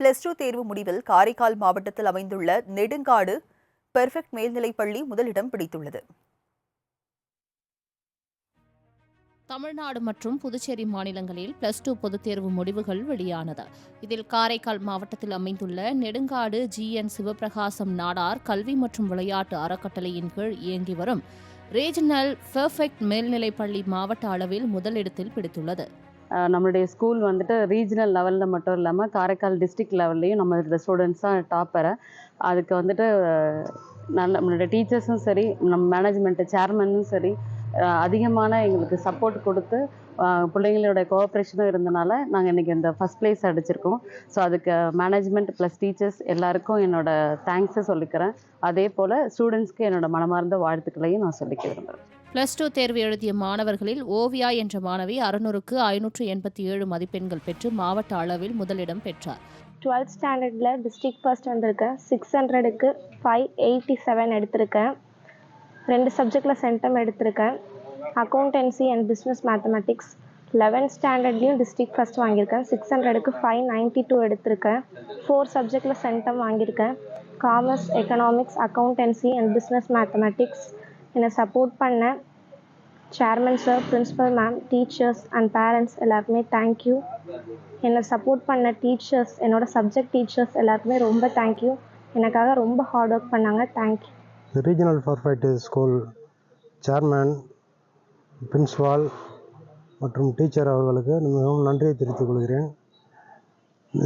Plus two தேர்வு முடிவில் காரைக்கால் மாவட்டத்தில் அமைந்துள்ள நெடுங்காடு பெர்ஃபெக்ட் மேல்நிலைப்பள்ளி முதலிடம் பிடித்துள்ளது. தமிழ்நாடு மற்றும் புதுச்சேரி மாநிலங்களில் பிளஸ் டூ பொதுத் தேர்வு முடிவுகள் வெளியானது. இதில் காரைக்கால் மாவட்டத்தில் அமைந்துள்ள நெடுங்காடு ஜி என் சிவபிரகாசம் நாடார் கல்வி மற்றும் விளையாட்டு அறக்கட்டளையின் கீழ் இயங்கி வரும். ரீஜனல் பெர்ஃபெக்ட் மேல்நிலைப்பள்ளி மாவட்ட அளவில் முதலிடத்தில் பிடித்துள்ளது. நம்மளுடைய ஸ்கூல் வந்துட்டு ரீஜனல் லெவலில் மட்டும் இல்லாமல் காரைக்கால் டிஸ்ட்ரிக்ட் லெவல்லையும் நம்மளோட ஸ்டூடெண்ட்ஸ் தான் டாப்பரை அதுக்கு வந்துட்டு நல்ல நம்மளோட டீச்சர்ஸும் சரி நம்ம மேனேஜ்மெண்ட்டு சேர்மனும் சரி அதிகமான எங்களுக்கு சப்போர்ட் கொடுத்து பிள்ளைங்களோட கோஆப்ரேஷனும் இருந்தனால நாங்கள் இன்றைக்கி இந்த ஃபஸ்ட் ப்ளேஸ் அடிச்சிருக்கோம். ஸோ அதுக்கு மேனேஜ்மெண்ட் ப்ளஸ் டீச்சர்ஸ் எல்லாருக்கும் என்னோட தேங்க்ஸை சொல்லிக்கிறேன். அதே போல் ஸ்டூடெண்ட்ஸ்க்கு என்னோட மனமார்ந்த வாழ்த்துக்களையும் நான் சொல்லிக்க விரும்புகிறேன் பிளஸ் டூ தேர்வு எழுதிய மாணவர்களில் ஓவியா என்ற மாணவி அறுநூறுக்கு ஐநூற்று எண்பத்தி ஏழு மதிப்பெண்கள் பெற்று மாவட்ட அளவில் முதலிடம் பெற்றார். டுவெல்த் ஸ்டாண்டர்டில் டிஸ்ட்ரிக்ட் ஃபர்ஸ்ட் வந்திருக்கேன். சிக்ஸ் ஹண்ட்ரடுக்கு ஃபைவ் எயிட்டி செவன் எடுத்திருக்கேன். ரெண்டு சப்ஜெக்டில் சென்டம் எடுத்திருக்கேன். Accountancy and business mathematics eleventh ஸ்டாண்டர்ட்லேயும் district first வாங்கியிருக்கேன். சிக்ஸ் ஹண்ட்ரடுக்கு ஃபைவ் நைன்ட்டி டூ எடுத்திருக்கேன். ஃபோர் சப்ஜெக்டில் சென்டம் வாங்கியிருக்கேன். Commerce economics accountancy and business mathematics என்னை சப்போர்ட் பண்ண chairman sir principal ma'am teachers and parents எல்லாருக்குமே தேங்க்யூ என்னை சப்போர்ட் பண்ண டீச்சர்ஸ் என்னோட சப்ஜெக்ட் டீச்சர்ஸ் எல்லாருக்குமே ரொம்ப தேங்க்யூ எனக்காக ரொம்ப ஹார்ட் ஒர்க் பண்ணாங்க. Thank you regional perfect school chairman principal மற்றும் டீச்சர் அவர்களுக்கு மிகவும் நன்றியை தெரிவித்துக் கொள்கிறேன்.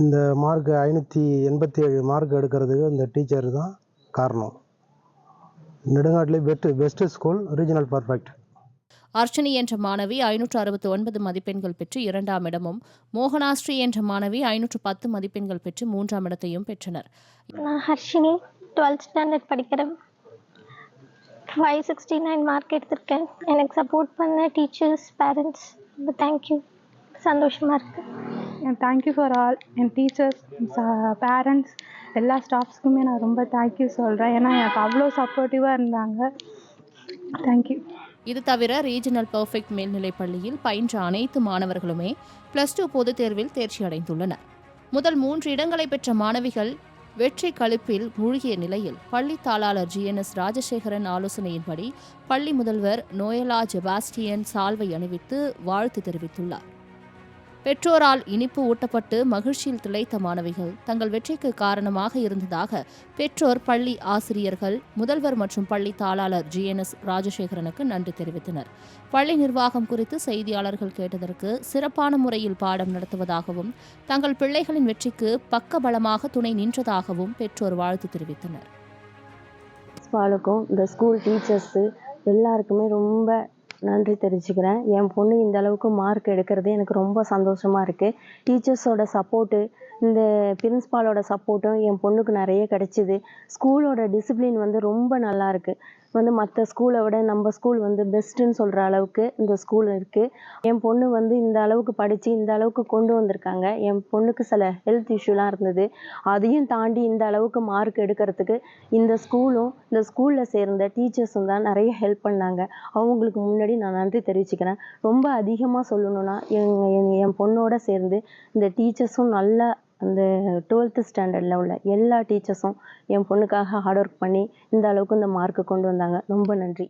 இந்த மார்க் ஐநூற்றி எண்பத்தி ஏழு மார்க் எடுக்கிறதுக்கு இந்த டீச்சர் தான் காரணம். நெடுங்காட்டிலே best best school regional perfect அர்ச்சனி என்ற மாணவி ஐநூற்று அறுபத்தி ஒன்பது மதிப்பெண்கள் பெற்று இரண்டாம் இடமும் மோகனாஸ்ரீ என்ற மாணவி ஐநூற்று பத்து மதிப்பெண்கள் பெற்று மூன்றாம் இடத்தையும் பெற்றனர். நான் ஹர்ஷினி டுவெல்த் ஸ்டாண்டர்ட் படிக்கிறேன். ஃபைவ் சிக்ஸ்டி நைன் மார்க் எடுத்திருக்கேன். எனக்கு சப்போர்ட் பண்ண டீச்சர்ஸ் பேரண்ட்ஸ் ரொம்ப தேங்க்யூ சந்தோஷமாக இருக்குது தேங்க்யூ ஃபார் ஆல் என் டீச்சர்ஸ் பேரண்ட்ஸ் எல்லா ஸ்டாஃப்ஸ்க்குமே நான் ரொம்ப தேங்க்யூ சொல்கிறேன் ஏன்னா எனக்கு அவ்வளோ சப்போர்ட்டிவாக இருந்தாங்க. தேங்க்யூ இது தவிர ரீஜனல் பெர்ஃபெக்ட் மேல்நிலைப் பள்ளியில் பயின்ற அனைத்து மாணவர்களுமே பிளஸ் டூ பொதுத் தேர்வில் தேர்ச்சி அடைந்துள்ளனர். முதல் மூன்று இடங்களை பெற்ற மாணவிகள் வெற்றி கழிப்பில் மூழ்கிய நிலையில் பள்ளி தாளாளர் ஜி என் எஸ் ராஜசேகரன் ஆலோசனையின்படி பள்ளி முதல்வர் நோயலா ஜெபாஸ்டியன் சால்வை அணிவித்து வாழ்த்து தெரிவித்துள்ளார். பெற்றோரால் இனிப்பு ஊட்டப்பட்டு மகிழ்ச்சியில் திளைத்த மாணவிகள் தங்கள் வெற்றிக்கு காரணமாக இருந்ததாக பெற்றோர் பள்ளி ஆசிரியர்கள் முதல்வர் மற்றும் பள்ளி தாளாளர் ஜி. என். எஸ். ராஜசேகரனுக்கு நன்றி தெரிவித்தனர். பள்ளி நிர்வாகம் குறித்து செய்தியாளர்கள் கேட்டதற்கு சிறப்பான முறையில் பாடம் நடத்துவதாகவும் தங்கள் பிள்ளைகளின் வெற்றிக்கு பக்கபலமாக துணை நின்றதாகவும் பெற்றோர் வாழ்த்து தெரிவித்தனர். பிரின்ஸ்பாலுக்கும் இந்த ஸ்கூல் டீச்சர்ஸு எல்லாருக்குமே ரொம்ப நன்றி தெரிவிச்சுக்கிறேன் என் பொண்ணு இந்த அளவுக்கு மார்க் எடுக்கிறது எனக்கு ரொம்ப சந்தோஷமாக இருக்குது டீச்சர்ஸோட சப்போர்ட்டு இந்த பிரின்ஸ்பாலோட சப்போர்ட்டும் என் பொண்ணுக்கு நிறைய கிடைச்சிது. ஸ்கூலோட டிசிப்ளின் வந்து ரொம்ப நல்லா இருக்கு. வந்து மற்ற ஸ்கூலை விட நம்ம ஸ்கூல் வந்து பெஸ்ட்டுன்னு சொல்கிற அளவுக்கு இந்த ஸ்கூல் இருக்குது என் பொண்ணு வந்து இந்த அளவுக்கு படித்து இந்த அளவுக்கு கொண்டு வந்திருக்காங்க. என் பொண்ணுக்கு சில ஹெல்த் இஷ்யூலாம் இருந்தது. அதையும் தாண்டி இந்த அளவுக்கு மார்க் எடுக்கிறதுக்கு இந்த ஸ்கூலும் இந்த ஸ்கூலில் சேர்ந்த டீச்சர்ஸும் தான் நிறைய ஹெல்ப் பண்ணாங்க. அவங்களுக்கு முன்னாடி நான் நன்றி தெரிவிச்சுக்கிறேன். ரொம்ப அதிகமாக சொல்லணும்னா என் என் என் பொண்ணோட சேர்ந்து இந்த டீச்சர்ஸும் நல்லா அந்த டுவெல்த்து ஸ்டாண்டர்டில் உள்ள எல்லா டீச்சர்ஸும் என் பொண்ணுக்காக ஹார்ட் ஒர்க் பண்ணி இந்த அளவுக்கு இந்த மார்க்கை கொண்டு வந்தாங்க. ரொம்ப நன்றி.